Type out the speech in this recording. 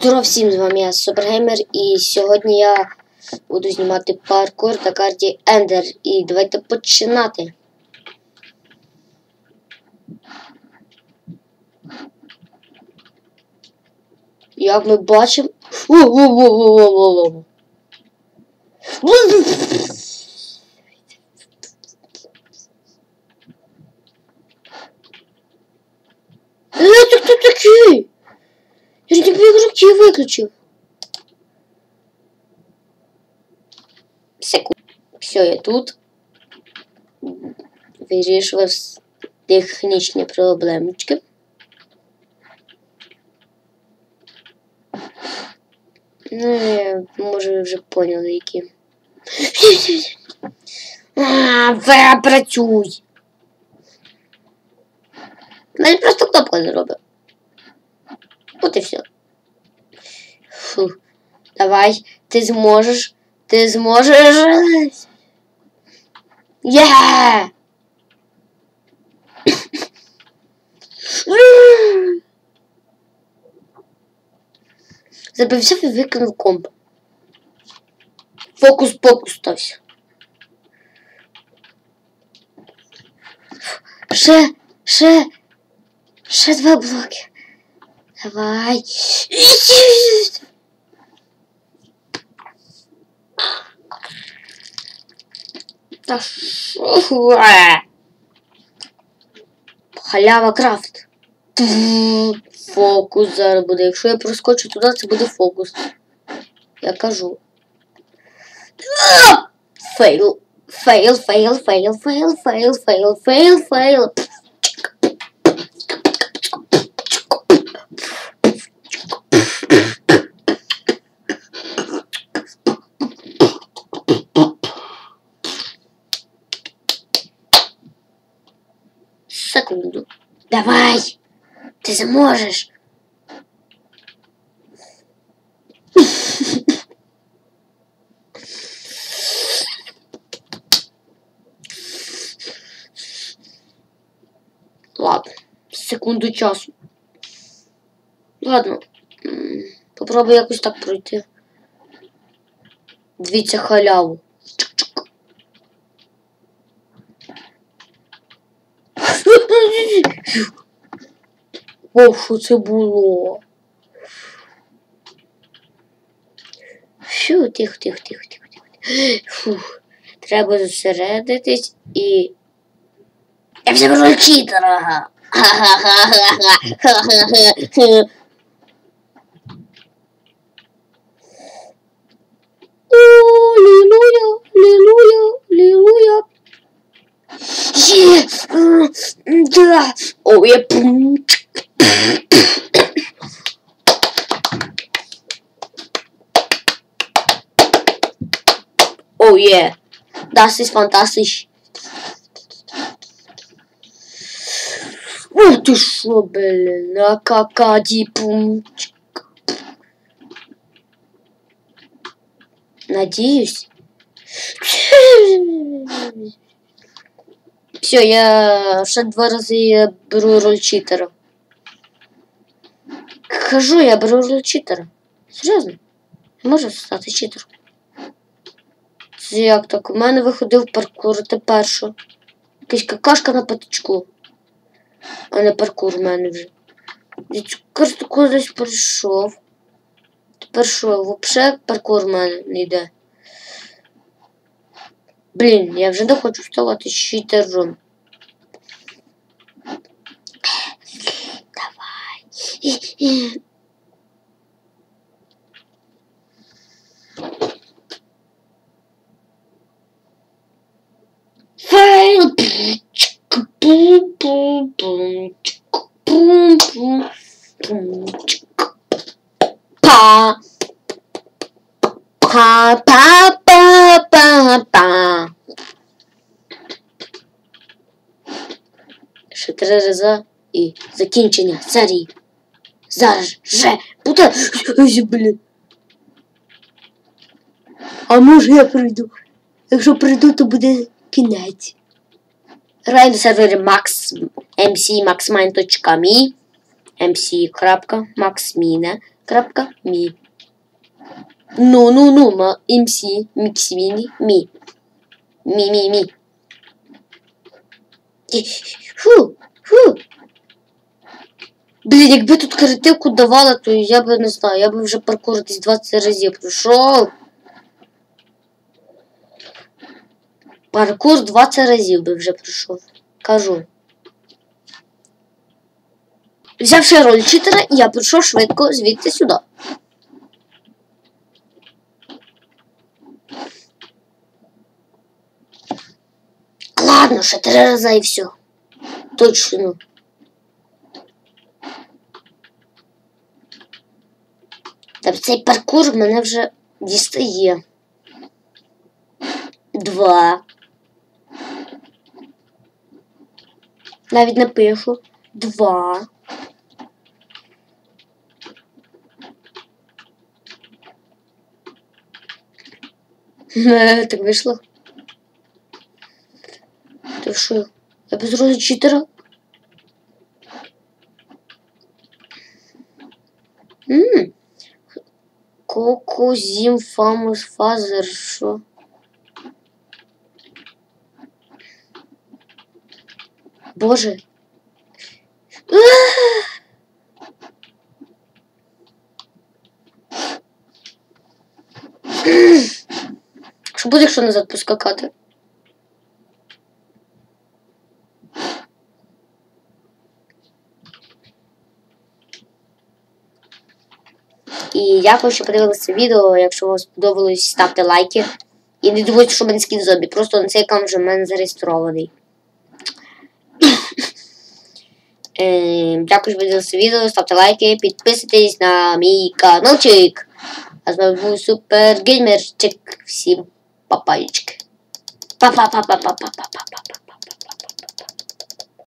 Здоров всім, з вами я Супергеймер, і сьогодні я буду знімати паркур на карті Ендер. І давайте починати. Як ми бачимо. Е, ти хто такий? Я ж тебе ігроки виключив. Секунду. Все, я тут. Вирішував технічні проблемочки. Ну, я, може, ви вже поняли, які. А, працюй. Мене просто кнопка не робить. От і все. Фу. Давай, ти зможеш. Ти зможеш. Є! Забився і викинув комп. Фокус-покус стався. Ще, ще, ще два блоки. Давай. Та? Халява крафт. Фокус зараз буде. Якщо я проскочу туди, це буде фокус. Я кажу. Фейл. Фейл, фейл, фейл, фейл, фейл, фейл, фейл, фейл. Зможеш. Ладно, секунду часу. Ладно. Попробую якось так пройти. Дивіться халяву. Чик-чик. О, що це було? Фу, тихо, тихо, тихо, тихо, тихо. Фух. Треба зосередитись і. Я вже беру читера. О, лілуя, лілуя, лілуя. Є! Да! О, я пум. Oh yeah, das ist fantastisch. Ух ти що, блін, на какаді пумчик. Надіюсь. Все, я ще два рази беру роль читера. Кажу, я роль читера. Серйозно? Я можу стати читером. Це як так? У мене виходив паркур тепер що? Якась какашка на патичку. А не паркур у мене вже. Я цю карту кудись прийшов. Тепер що, взагалі паркур у мене не йде. Блін, я вже не хочу ставати читером. Давай. Фейл. Па. Па, па, па, па, па. Ще три рази і закінчення серії. Зараз же буде. Блін. А може я прийду? Якщо прийду, то буде кінець. Граю на сервері Max mcmaxmine.me mc.maxmine Крапка мі. Ну, ну, ну, імсі, міксвіні, мі. Мі, мі, мі. Фу, фу. Блін, якби тут креативку давала, то я би не знаю, я би вже паркур десь 20 разів пройшов. Паркур 20 разів би вже пройшов. Кажу. Взявши роль читера, я прийшов швидко звідти сюди. Ладно, ще три рази і все. Точно. Та цей паркур мене вже дістає. Два. Навіть напишу. Два. Так вийшло. Ти що? Я без читера? Коко, Зім, Фамус, Фазер, що? Боже. Що буде, якщо назад поскакати? І дякую, що подивилися відео. Якщо вам сподобалось, ставте лайки. І не думайте, що мене скін зомбі. Просто на цей аккаунт вже в мене зареєстрований. Е, Дякую, що подивилися відео. Ставте лайки, підписуйтесь на мій каналчик. А з вами був супергеймерчик. Супер Геймерчик. Всім папайчики. Па-па-па-па-па-па-па.